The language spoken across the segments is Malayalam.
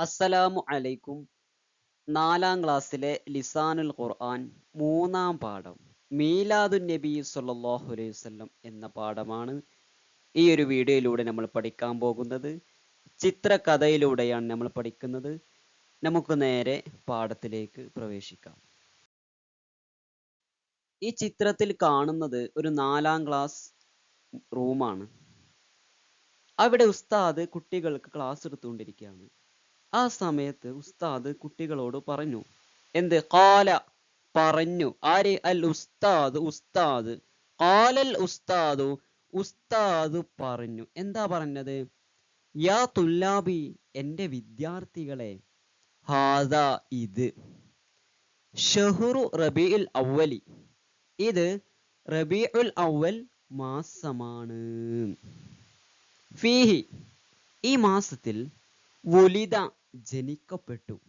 അസ്സലാമു അലൈക്കും. നാലാം ക്ലാസ്സിലെ ലിസാനുൽ ഖുർആൻ മൂന്നാം പാഠം. മീലാദുൻ നബി സല്ലല്ലാഹു അലൈഹി വസല്ലം എന്ന പാഠമാണ് ഈ ഒരു വീഡിയോയിലൂടെ നമ്മൾ പഠിക്കാൻ പോകുന്നത്. ചിത്രകഥയിലൂടെയാണ് നമ്മൾ പഠിക്കുന്നത്. നമുക്ക് നേരെ പാഠത്തിലേക്ക് പ്രവേശിക്കാം. ഈ ചിത്രത്തിൽ കാണുന്നത് ഒരു നാലാം ക്ലാസ് റൂമാണ്. അവിടെ ഉസ്താദ് കുട്ടികൾക്ക് ക്ലാസ് എടുത്തുകൊണ്ടിരിക്കുകയാണ്. ആ സമയത്ത് ഉസ്താദ് കുട്ടികളോട് പറഞ്ഞു എന്ത്? കാല പറഞ്ഞു. ആര്? അൽ ഉസ്താദ്. ഉസ്താദ്. കാലൽ ഉസ്താദു. ഉസ്താദ് പറഞ്ഞു. എന്താ പറഞ്ഞത്? യാ തുല്ലാബി എന്റെ വിദ്യാർത്ഥികളെ ഹാദാ ഇത്. ഷഹുറു റബീഉൽ അവലി ഇത് റബീഉൽ അവൽ മാസമാണ്. ഫീഹി ഈ മാസത്തിൽ വുലിത ജനിക്കപ്പെട്ടു.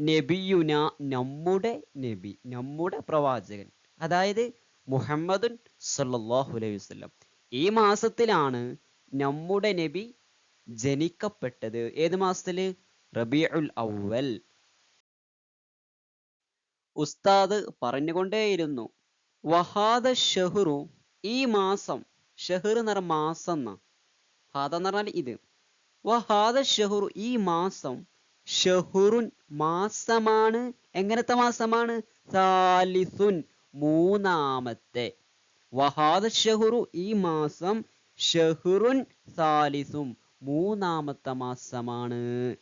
നബിയുന നമ്മുടെ നബി നമ്മുടെ പ്രവാചകൻ. അതായത് മുഹമ്മദുൻ സല്ലല്ലാഹു അലൈഹി വസല്ലം. ഈ മാസത്തിലാണ് നമ്മുടെ നബി ജനിക്കപ്പെട്ടത്. ഏത് മാസത്തിൽ? റബീഉൽ അവൽ ഉസ്താദ് പറഞ്ഞുകൊണ്ടേയിരുന്നു വഹാദ ഷഹുറു ഈ മാസം ഷഹർ എന്ന് പറഞ്ഞ മാസം എന്നാ. ഹാദ എന്ന് പറഞ്ഞാൽ ഇത്. വഹാദ ഷഹുറു ഈ മാസം ഷഹുറുൻ മാസമാണ്. എങ്ങനത്തെ മാസമാണ്? സാലിസുൻ മൂന്നാമത്തെ. വഹാദ ഷഹുറു ഈ മാസം ഷഹുറുൻ സാലിസും മൂന്നാമത്തെ മാസമാണ്.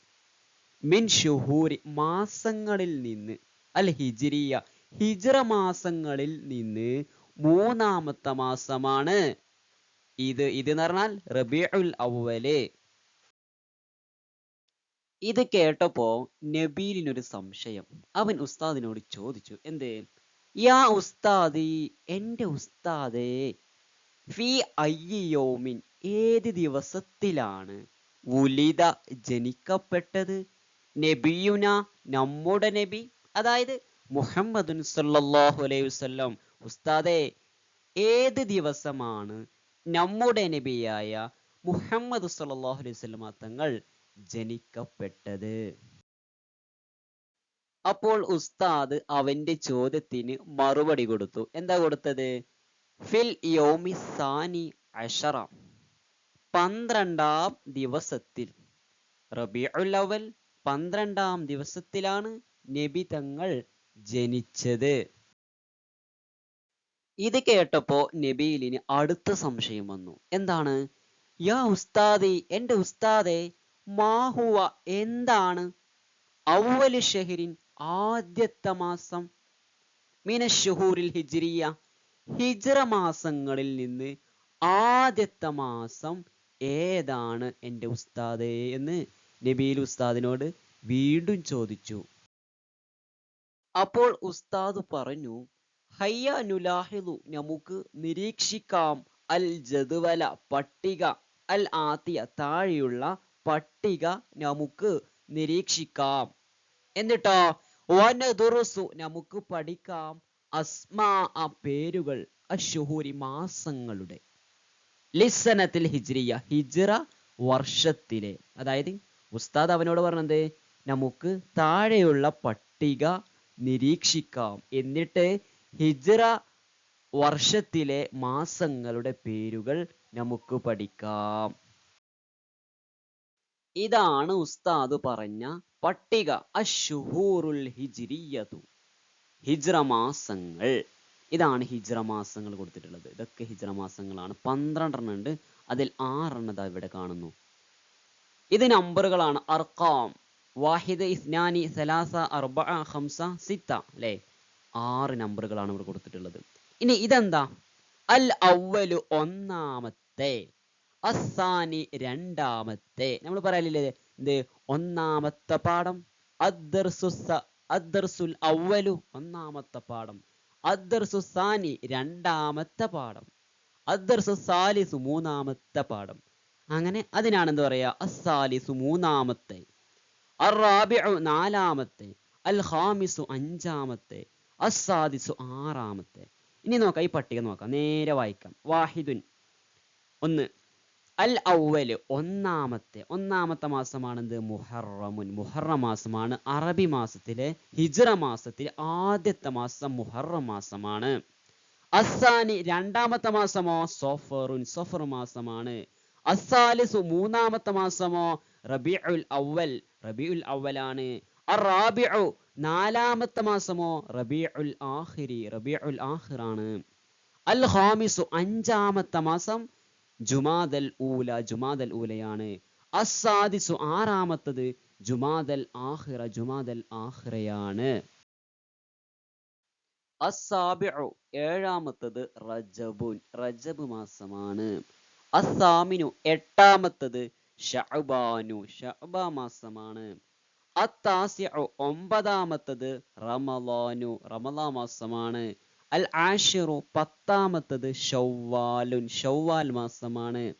മിൻ ഷുഹൂരി മാസങ്ങളിൽ നിന്ന് അൽ ഹിജിരിയ ഹിജ്റ മാസങ്ങളിൽ നിന്ന് മൂന്നാമത്തെ മാസമാണ്. ഇത് ഇത് എന്ന് പറഞ്ഞാൽ റബീഉൽ അവ്വൽ. ഇത് കേട്ടപ്പോ നബീലിനൊരു സംശയം. അവൻ ഉസ്താദിനോട് ചോദിച്ചു എന്ത്? യാ ഉസ്താദി എന്റെ ഉസ്താദേ ഫി അയ്യോമിൻ ഏത് ദിവസത്തിലാണ് ഉലിത ജനിക്കപ്പെട്ടത്? നബിയുന നമ്മുടെ നബി. അതായത് മുഹമ്മദുൻ സല്ലല്ലാഹു അലൈഹി വസല്ലം. ഉസ്താദേ ഏത് ദിവസമാണ് നമ്മുടെ നബിയായ മുഹമ്മദ് സല്ലല്ലാഹു അലൈഹി വസല്ലമ തങ്ങൾ ജനിക്കപ്പെട്ടത്. അപ്പോൾ ഉസ്താദ് അവന്റെ ചോദ്യത്തിന് മറുപടി കൊടുത്തു. എന്താ കൊടുത്തത്? ഫിൽ യോമി സാനി അഷറ. പന്ത്രണ്ടാം ദിവസത്തിൽ. റബിഉൽ അവൽ പന്ത്രണ്ടാം ദിവസത്തിലാണ് നബി തങ്ങൾ ജനിച്ചത്. ഇത് കേട്ടപ്പോ നബീലിന് അടുത്ത സംശയം വന്നു. എന്താണ്? യാ ഉസ്താദി എന്റെ ഉസ്താദെ മാഹുവ എന്താണ്? ഔവലു ഷഹരിൻ ആദ്യത്തെ മാസം. മിനഷുഹൂരിൽ ഹിജ്രിയ. ഹിജ്റ മാസങ്ങളിൽ നിന്ന് ആദ്യത്തെ മാസം ഏതാണ് എന്റെ ഉസ്താദേ എന്ന് നബീൽ ഉസ്താദിനോട് വീണ്ടും ചോദിച്ചു. അപ്പോൾ ഉസ്താദ് പറഞ്ഞു ഹയ്യ നുലാഹിദു നമുക്ക് നിരീക്ഷിക്കാം. അൽ ജദ്വല പട്ടിക അൽ ആത്തിയ താഴെയുള്ള പട്ടിക നമുക്ക് നിരീക്ഷിക്കാം. എന്നിട്ടോ? വനദുറുസു നമുക്ക് പഠിക്കാം അസ്മാ ആ പേരുകൾ അഷുഹൂരി മാസങ്ങളുടെ. ലിസനത്തിൽ ഹിജ്രിയ ഹിജ്റ വർഷത്തിലെ. അതായത് ഉസ്താദ് അവനോട് പറഞ്ഞത് നമുക്ക് താഴെയുള്ള പട്ടിക നിരീക്ഷിക്കാം. എന്നിട്ട് ഹിജ്റ വർഷത്തിലെ മാസങ്ങളുടെ പേരുകൾ നമുക്ക് പഠിക്കാം. ഇതാണ് ഉസ്താദ് പറഞ്ഞ പട്ടിക. അഷുഹൂറുൽ ഹിജിരിയതു. ഹിജ്രമാസങ്ങൾ ഇതാണ് ഹിജ്രമാസങ്ങൾ കൊടുത്തിട്ടുള്ളത്. ഇതൊക്കെ ഹിജ്രമാസങ്ങളാണ് പന്ത്രണ്ടെണ്ണം ഉണ്ട്. അതിൽ ആറെണ്ണത ഇവിടെ കാണുന്നു. ഇത് നമ്പറുകളാണ്. അർക്കാം വാഹിദ് ഇസ്നാനി സലാസ അർബ ഹംസ സിത്ത. അല്ലേ? ആറ് നമ്പറുകളാണ് ഇവിടെ കൊടുത്തിട്ടുള്ളത്. ഇനി ഇതെന്താ? അൽ അവലു ഒന്നാമത്തെ. അസാനി രണ്ടാമത്തെ. നമ്മൾ പറയാനില്ലേ എന്ത്? ഒന്നാമത്തെ പാഠം അദ്ദർസുൽ അവലു ഒന്നാമത്തെ പാഠം. അദ്ദർസുസാനി രണ്ടാമത്തെ പാഠം. അദ്ദർസുസാലിസു മൂന്നാമത്തെ പാഠം. അങ്ങനെ അതിനാണ് എന്താ പറയാ? അസാലിസു മൂന്നാമത്തെ. അറാബിഉ നാലാമത്തെ. അൽ ഹാമിസു അഞ്ചാമത്തെ. അസാദിസു ആറാമത്തെ. ഇനി നോക്കാം ഈ പട്ടിക നോക്കാം. നേരെ വായിക്കാം. വാഹിദുൻ. ഒന്ന് അൽ ഔവൽ ഒന്നാമത്തെ ഒന്നാമത്തെ മാസമാണെന്ത് മുഹറമുൻ. മുഹറ മാസമാണ് അറബി മാസത്തിലെ ഹിജ്റ മാസത്തിലെ ആദ്യത്തെ മാസം മുഹറം മാസമാണ്. അസാനി രണ്ടാമത്തെ മാസമോ? സോഫറുൻ. സഫർ മാസമാണ്. അസാലിസു മൂന്നാമത്തെ മാസമോ? റബിഉൽ അവൽ റബിഉൽ അവലാണ് അറാബിഉ നാലാമത്തെ മാസമോ? റബിഉൽ റബി റബിഉൽ ആഹിറാണ് അൽ ഹാമിസു അഞ്ചാമത്തെ മാസം ജുമാദൽ ഊല ജുമാദൽ ഊലയാണ്. അസാദിസു ആറാമത്തത് ജുമാദൽ ആഹിറ ജുമാദൽ ആഹിറയാണ്. അസാബിഉ ഏഴാമത്തത് റജബുൻ റജബ് മാസമാണ്. അസാമിനു എട്ടാമത്തത് ഷഅബാനു ഷഅബ മാസമാണ്. അത്താസിഉ ഒമ്പതാമത്തത് റമലാനു റമലാ മാസമാണ്. അൽ ആഷിറു പത്താമത്തത് ഷവ്വാലുൻ ഷവ്വാൽ മാസമാണ്.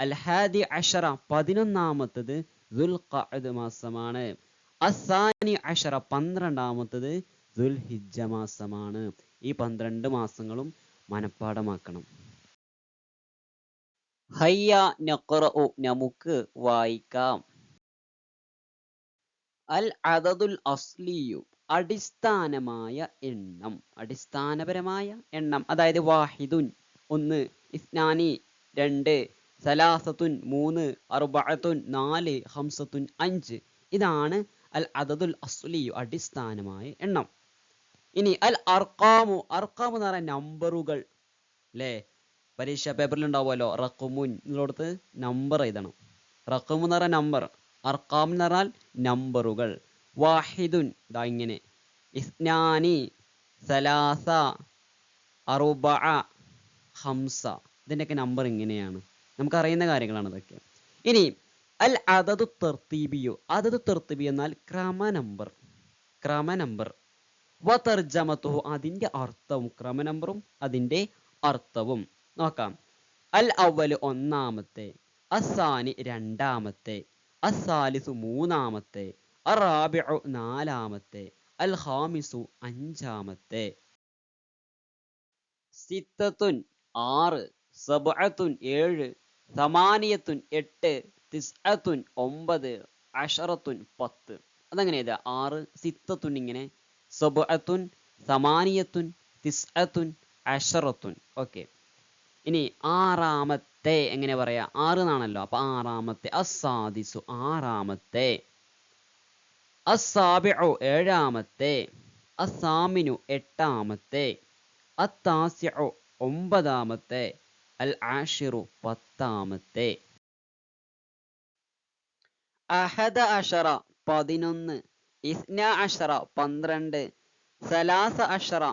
അൽ ഹാദി അഷറ പതിനൊന്നാമത്തത് ദുൽഖഅദ് മാസമാണ്. അസാനി അഷറ പന്ത്രണ്ടാമത്തത് ദുൽഹിജ്ജ മാസമാണ്. ഈ പന്ത്രണ്ട് മാസങ്ങളും മനഃപ്പാടമാക്കണം. ഹയ്യ നഖറഉ നമുക്ക് വായിക്കാം. അൽ അദദുൽ അസ്ലിയു അടിസ്ഥാനമായ എണ്ണം അടിസ്ഥാനപരമായ എണ്ണം. അതായത് വാഹിദുൻ ഒന്ന്. ഇസ്നാനി രണ്ട്. സലാസത്തുൻ മൂന്ന്. അറുബത്തുൻ നാല്. ഹംസത്തുൻ അഞ്ച്. ഇതാണ് അൽ അദദുൽ അസ്ലിയു അടിസ്ഥാനമായ എണ്ണം. ഇനി അൽ അർക്കാമു അർക്കാമു എന്ന് പറയുന്ന നമ്പറുകൾ അല്ലേ? പരീക്ഷ പേപ്പറിൽ ഉണ്ടാവുമല്ലോ. റക്കുമുൻ എന്നുള്ളടത്ത് നമ്പർ എഴുതണം. റക്കുമു എന്ന് നമ്പർ അർക്കാം എന്ന് പറഞ്ഞാൽ നമ്പറുകൾ വാഹിദുൻ. ദാ ഇങ്ങനെ. ഇസ്നാനി സലാസ അറുബ ഹംസ. ഇതിന്റെയൊക്കെ നമ്പർ ഇങ്ങനെയാണ്. നമുക്കറിയുന്ന കാര്യങ്ങളാണ് ഇതൊക്കെ. ഇനി അൽ അതത് തെർത്തീബിയു. അതത് തെർത്തീബി എന്നാൽ ക്രമ നമ്പർ ക്രമ നമ്പർ വ തർജമത്തു അതിന്റെ അർത്ഥവും ക്രമ നമ്പറും അതിന്റെ അർത്ഥവും. നോക്കാം. അൽ അവൽ ഒന്നാമത്തെ. അസാനി രണ്ടാമത്തെ. അസാലിസു മൂന്നാമത്തെ. അറാബിഉ നാലാമത്തെ അൽ ഖാമിസു അഞ്ചാമത്തെ. സിത്തത്തുൻ ആറ് സബഅത്തുൻ ഏഴ് സമാനിയത്തുൻ എട്ട് തിസ്അത്തുൻ ഒമ്പത് അഷറത്തുൻ പത്ത്. അതങ്ങനെ എഴുതുക? ആറ് സിത്തത്തുൻ ഇങ്ങനെ സബഅത്തുൻ സമാനിയത്തുൻ തിസ്അത്തുൻ അഷറത്തുൻ. ഓക്കെ. ഇനി ആറാമത്തെ എങ്ങനെ പറയാ? ആറ് എന്നാണല്ലോ. അപ്പൊ ആറാമത്തെ അസാദിസു ആറാമത്തെ. അസാബിഉ ഏഴാമത്തെ അസാമിനു എട്ടാമത്തെ അത്താസിഉ ഒമ്പതാമത്തെ അൽ ആഷിറു പത്താമത്തെ. അഹദ അഷറ പതിനൊന്ന് ഇസ്ന അഷറ പന്ത്രണ്ട് സലാസ അഷറ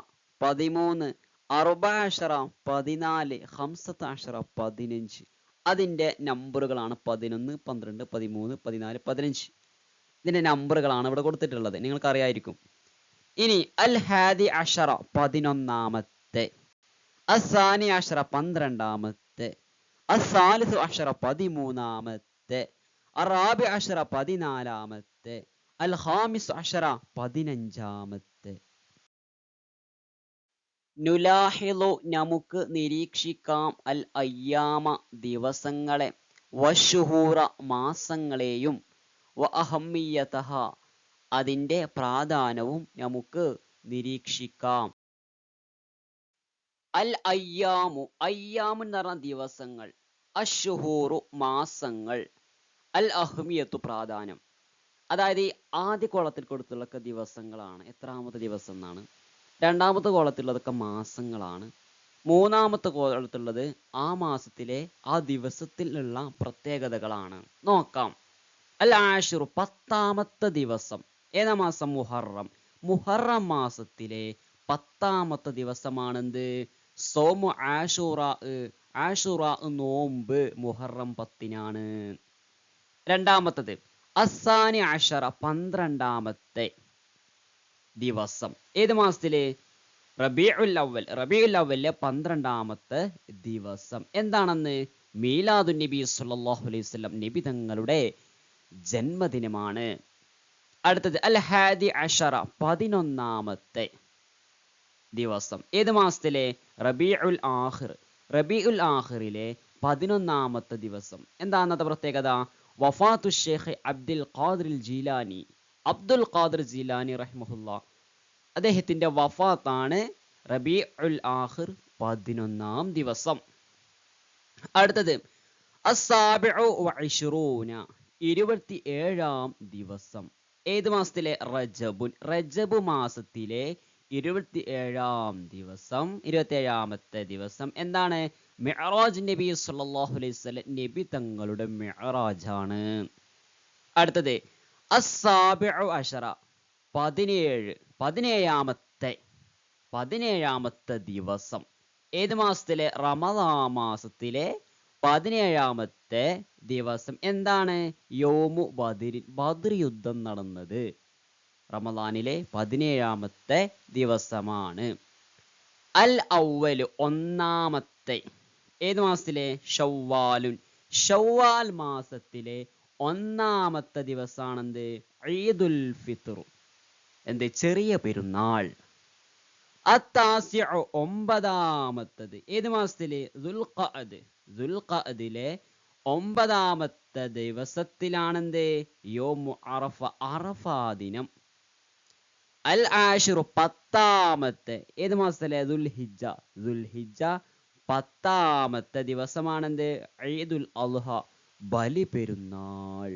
പതിമൂന്ന് അറുബ അഷറ പതിനാല് ഹംസത്ത് അഷറ പതിനഞ്ച്. അതിന്റെ നമ്പറുകളാണ് പതിനൊന്ന് പന്ത്രണ്ട് പതിമൂന്ന് പതിനാല് പതിനഞ്ച്. ഇതിന്റെ നമ്പറുകളാണ് ഇവിടെ കൊടുത്തിട്ടുള്ളത്. നിങ്ങൾക്ക് അറിയായിരിക്കും ഇനി അൽ ഹാദി അഷറ പതിനൊന്നാമത്തെ. അസാനി അഷറ പന്ത്രണ്ടാമത്തെ. അസാലിസു അഷറ പതിമൂന്നാമത്തെ. അറാബി അഷറ പതിനാലാമത്തെ. അൽ ഹാമിസ് അഷറ പതിനഞ്ചാമത്തെ. നുലാഹിലു നമുക്ക് നിരീക്ഷിക്കാം. അൽ അയ്യാമ ദിവസങ്ങളെ വഷുഹൂറ മാസങ്ങളെയും വ അതിന്റെ പ്രാധാന്യവും നമുക്ക് നിരീക്ഷിക്കാം. അൽ അയ്യാമു അയ്യാമു എന്ന് പറഞ്ഞ ദിവസങ്ങൾ അഷുഹൂറു മാസങ്ങൾ അൽ അഹ്മിയത്തു പ്രാധാന്യം. അതായത് ഈ ആദ്യ കോളത്തിൽ കൊടുത്തുള്ളൊക്കെ ദിവസങ്ങളാണ്. എത്രാമത്തെ ദിവസം എന്നാണ്? രണ്ടാമത്തെ കോളത്തിലുള്ളതൊക്കെ മാസങ്ങളാണ്. മൂന്നാമത്തെ കോളത്തിലുള്ളത് ആ മാസത്തിലെ ആ ദിവസത്തിലുള്ള പ്രത്യേകതകളാണ്. നോക്കാം. അൽ ആഷിറു പത്താമത്തെ ദിവസം. ഏതാ മാസം? മുഹറം. മുഹറം മാസത്തിലെ പത്താമത്തെ ദിവസമാണെന്ത്? സോമു ആഷുറ ആഷുറ നോമ്പ് മുഹറം പത്തിനാണ്. രണ്ടാമത്തത് അസാനി അഷറ പന്ത്രണ്ടാമത്തെ ദിവസം. ഏത് മാസത്തിലെ? റബീഉൽ അവൽ റബീഉൽ അവലിലെ പന്ത്രണ്ടാമത്തെ ദിവസം. എന്താണെന്ന്? മീലാദുൻ നബി സല്ലല്ലാഹു അലൈഹി വസല്ലം നബി തങ്ങളുടെ ജന്മദിനമാണ്. അടുത്തത് അൽ ഹാദി അഷറ പതിനൊന്നാമത്തെ ദിവസം. ഏത് മാസത്തിലെ? റബീഉൽ ആഹിർ റബീഉൽ ആഹിറിലെ പതിനൊന്നാമത്തെ ദിവസം. എന്താ അന്നത്തെ പ്രത്യേകത? വഫാത്തു Sheikh Abdul Qadir Jilani. Abdul Qadir Jilani റഹ്മുല്ല അദ്ദേഹത്തിന്റെ വഫാത്താണ് റബി ഉൽ ആഹിർ പതിനൊന്നാം ദിവസം. അടുത്തത് അസാബിഉ വഇശ്റൂന. ഇരുപത്തി ഏഴാം ദിവസം. ഏത് മാസത്തിലെ? റജബുൻ. റജബു മാസത്തിലെ ഇരുപത്തി ഏഴാം ദിവസം ഇരുപത്തി ഏഴാമത്തെ ദിവസം. എന്താണ്? മെഹറാജ് നബി സല്ലാഹു അലൈഹി നബി തങ്ങളുടെ മെഹറാജാണ് അടുത്തത് അഷറ. പതിനേഴ് പതിനേഴാമത്തെ പതിനേഴാമത്തെ ദിവസം. ഏത് മാസത്തിലെ? റമദാ മാസത്തിലെ പതിനേഴാമത്തെ ദിവസം എന്താണ്? യോമു ബദിരി ബദർ യുദ്ധം നടന്നത്. റമദാനിലെ പതിനേഴാമത്തെ ദിവസമാണ്. അൽ ഔവൽ ഒന്നാമത്തെ ഏത് മാസത്തിലെ? ഷവ്വാലുൻ ഷവ്വാൽ മാസത്തിലെ ഒന്നാമത്തെ ദിവസമാണെന്ത് ഈദുൽ ഫിത്ർ. എന്ത്? ചെറിയ പെരുന്നാൾ. അത്താസ്യ ഒമ്പതാമത്തത്. ഏത് മാസത്തിലെ? ദുൽഖഅദ്. ദുൽഖഅദിലെ ഒമ്പതാമത്തെ ദിവസത്തിലാണെന്ത്? യോമു അറഫ അറഫ ദിനം. അൽ ആഷിറു പത്താമത്തെ ഏത് മാസത്തിലെ? ദുൽഹിജ്ജ. ദുൽഹിജ്ജ പത്താമത്തെ ദിവസമാണെന്ത്? ഈദുൽ അൽഹ ബലി പെരുന്നാൾ.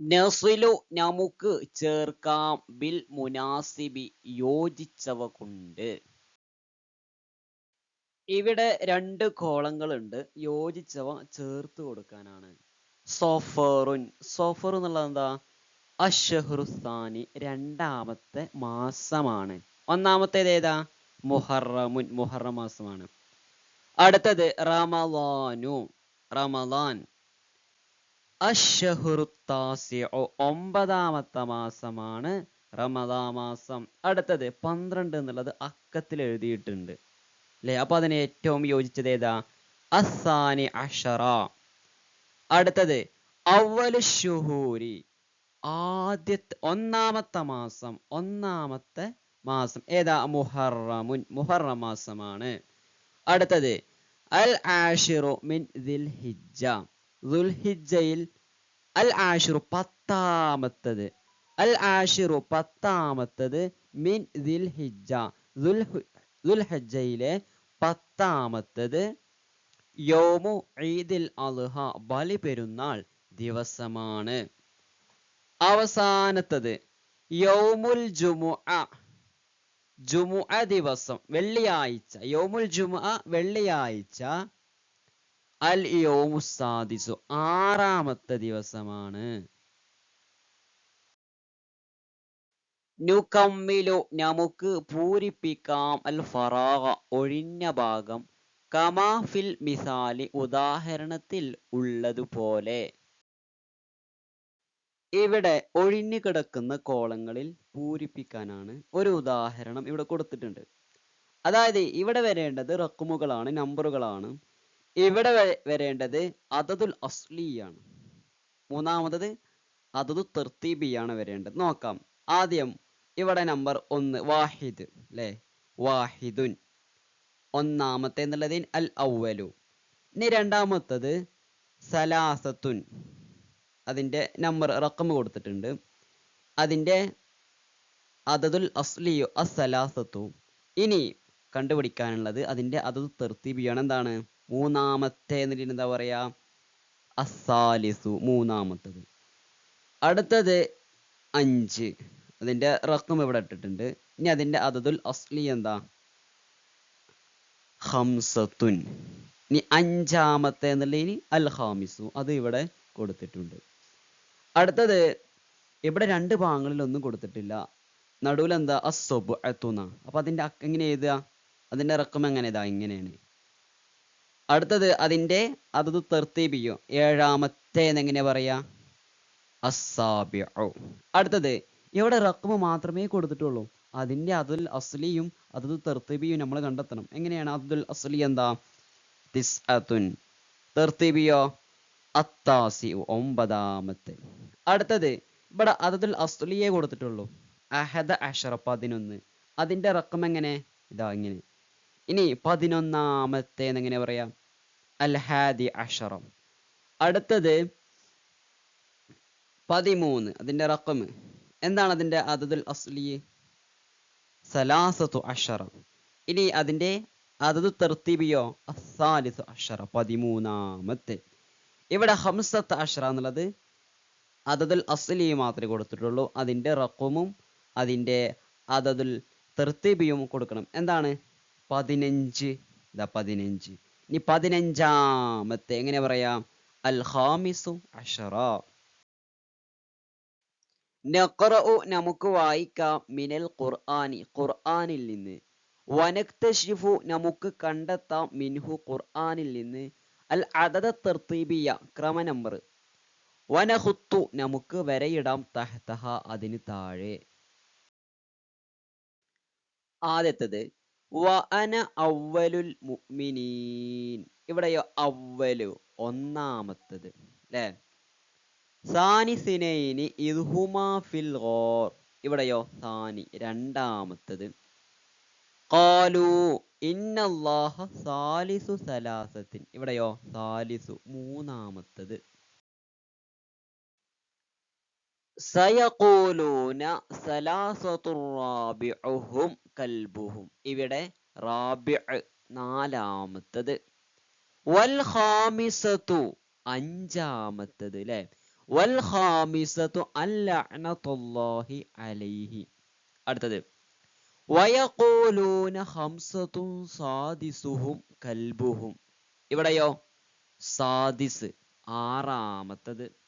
നസിലു നമുക്ക് ചേർക്കാം. ബിൽ മുനാസിബി യോജിച്ചവ കൊണ്ട്. ഇവിടെ രണ്ട് കോളങ്ങളുണ്ട്. യോജിച്ചവ ചേർത്ത് കൊടുക്കാനാണ്. സോഫറുൻ. സോഫർ എന്നുള്ളത് എന്താ? അഷഹറുസ്ഥാനി രണ്ടാമത്തെ മാസമാണ്. ഒന്നാമത്തേത് ഏതാ? മുഹറമുൻ. മുഹറം മാസമാണ്. അടുത്തത് റമദാനു. റമദാൻ. അഷഹുറുത്താസിഒ ഒമ്പതാമത്തെ മാസമാണ് റമദാ മാസം. അടുത്തത് പന്ത്രണ്ട് എന്നുള്ളത് അക്കത്തിൽ എഴുതിയിട്ടുണ്ട്. അല്ലെ? അപ്പൊ അതിന് ഏറ്റവും യോജിച്ചത് ഏതാ? അസാനി അഷറ. അടുത്തത് അവൽ ആദ്യത്തെ ഒന്നാമത്തെ മാസം ഒന്നാമത്തെ മാസം. ഏതാ? മുഹറമുൻ മുഹറം മാസമാണ്. അടുത്തത് അൽ ആഷിറു മിൻ ദിൽ ഹിജ്ജ ദുൽഹിജ്ജയിൽ അൽ ആഷിറു പത്താമത്തത്. അൽ ആഷിറു പത്താമത്തത് മിൻ ദിൽ ഹിജ്ജ ദുൽഹജ്ജയിലെ പത്താമത്തത് യോമു ഈദിൽ അൽഹ ബലി പെരുന്നാൾ ദിവസമാണ്. അവസാനത്തത് യൗമുൽ ജുമുഅ ജുമുഅ ദിവസം വെള്ളിയാഴ്ച യോമുൽ ജുമുഅ വെള്ളിയാഴ്ച അൽ യോമു സാദിസു ആറാമത്തെ ദിവസമാണ്. നുകമ്മിലു നമുക്ക് പൂരിപ്പിക്കാം. അൽ ഫറാഹ ഒഴിഞ്ഞ ഭാഗം. കമാഫിൽ മിസാലി ഉദാഹരണത്തിൽ ഉള്ളതുപോലെ. ഇവിടെ ഒഴിഞ്ഞു കിടക്കുന്ന കോളങ്ങളിൽ പൂരിപ്പിക്കാനാണ് ഒരു ഉദാഹരണം ഇവിടെ കൊടുത്തിട്ടുണ്ട്. അതായത് ഇവിടെ വരേണ്ടത് റക്കുമുകളാണ് നമ്പറുകളാണ്. ഇവിടെ വരേണ്ടത് അതതുൽ അസ്ലിയാണ്. മൂന്നാമത്തത് അതതു തെർത്തീബിയാണ് വരേണ്ടത്. നോക്കാം. ആദ്യം ഇവിടെ നമ്പർ ഒന്ന് വാഹിദ് അല്ലേ വാഹിദുൻ. ഒന്നാമത്തെ എന്നുള്ളതിൽ അൽ ഔവലു ഇനി രണ്ടാമത്തത് സലാസത്തുൻ. അതിന്റെ നമ്പർ റക്കം കൊടുത്തിട്ടുണ്ട്. അതിന്റെ അതതുൽ അസ്ലിയു അസലാസത്തു ഇനി കണ്ടുപിടിക്കാനുള്ളത് അതിന്റെ അതത് തെർത്തീബിയാണ്. എന്താണ്? മൂന്നാമത്തെ എന്നിട്ട് എന്താ പറയാ? അസാലിസു മൂന്നാമത്തത്. അടുത്തത് അഞ്ച്. അതിന്റെ റക്കം ഇവിടെ ഇട്ടിട്ടുണ്ട്. ഇനി അതിന്റെ അതതുൽ അസ്ലി എന്താ? ഹംസത്തുൻ ഇനി അഞ്ചാമത്തെ എന്നുള്ള ഇനി അൽ ഹാമിസു അത് ഇവിടെ കൊടുത്തിട്ടുണ്ട്. അടുത്തത് ഇവിടെ രണ്ട് ഭാഗങ്ങളിൽ ഒന്നും കൊടുത്തിട്ടില്ല. നടുവിൽ എന്താ? അസ്സൊബ് എത്തുന്ന അപ്പൊ അതിന്റെ എങ്ങനെ എഴുതുക? അതിന്റെ റക്കം എങ്ങനെ ഇതാ ഇങ്ങനെയാണ്. അടുത്തത് അതിന്റെ അതത് തെർത്തീബിയോ ഏഴാമത്തെ എന്നെങ്ങനെ പറയാ അസാബിഉ അടുത്തത് ഇവിടെ റക്മ് മാത്രമേ കൊടുത്തിട്ടുള്ളൂ. അതിന്റെ അതുൽ അസ്ലിയും അതുൽ തെർത്തിബിയും നമ്മൾ കണ്ടെത്തണം. എങ്ങനെയാണ് അതുൽ അസ്ലി എന്താ? തിസ് അതുൻ തെർത്തിബിയോ? അത്താസി ഒമ്പതാമത്തെ. അടുത്തത് ഇവിടെ അതതുൽ അസ്ലിയെ കൊടുത്തിട്ടുള്ളൂ. അഹദ അഷറ പതിനൊന്ന്. അതിന്റെ റക്കം എങ്ങനെ? ഇതാ ഇങ്ങനെ. ഇനി പതിനൊന്നാമത്തെ എങ്ങനെ പറയാം. അൽഹാദി അഷറം. അടുത്തത് പതിമൂന്ന്. അതിന്റെ റക്കമ് എന്താണ് അതിന്റെ അതതുൽ അസ്ലി? സലാസത്തു അഷറ. ഇനി അതിന്റെ അതത് തെർത്തിബിയോ? അസാലിസു അഷറ പതിമൂന്നാമത്തെ. ഇവിടെ ഹംസത്ത് അഷറ എന്നുള്ളത് അതതുൽ അസ്ലി മാത്രമേ കൊടുത്തിട്ടുള്ളൂ. അതിന്റെ റക്കുമും അതിന്റെ അതതുൽ തെർത്തിബിയും കൊടുക്കണം. എന്താണ്? പതിനഞ്ച്. ഇതാ പതിനഞ്ച്. ഇനി പതിനഞ്ചാമത്തെ എങ്ങനെ പറയാം? അൽ ഹാമിസു അഷറ. നഖറഉ നമുക്ക് വായിക്കാം മിനൽ ഖുർആനി ഖുർആനിൽ നിന്ന്. വനക്തഷിഫു നമുക്ക് കണ്ടെത്താം മിൻഹു ഖുർആനിൽ നിന്ന്. അൽ അദദ തെർത്തീബിയ ക്രമ നമ്പർ. വനഹുത്തു നമുക്ക് വരയിടാം തഹതഹ അതിന് താഴെ. ആദ്യത്തത് വ അന അവലുൽ മുഅ്മിനീൻ. ഇവിടെയോ അവലു ഒന്നാമത്തത്. അല്ലേ സാനിസിനൈനി ഇദ്ഹുമാ ഫിൽ ഗോർ ഇവിടെയോ? സാനി. രണ്ടാമത്തത്. ഖാലു ഇന്നല്ലാഹ സാലിസു സലാസത്തിൻ. ഇവിടെയോ? സാലിസു. മൂന്നാമത്തത്. സയഖൂലൂന സലാസത്തുർ റാബിഉഹും കൽബുഹും. ഇവിടെ റാബിഉ നാലാമത്തത്. വൽ ഖാമിസതു അഞ്ചാമത്തത് ല്ലേ? അടുത്തത്. വയഖൂലൂന ഹംസത്തും സാദിസുഹും കൽബുഹും ഇവിടെയോ? സാദിസ് ആറാമത്തത്.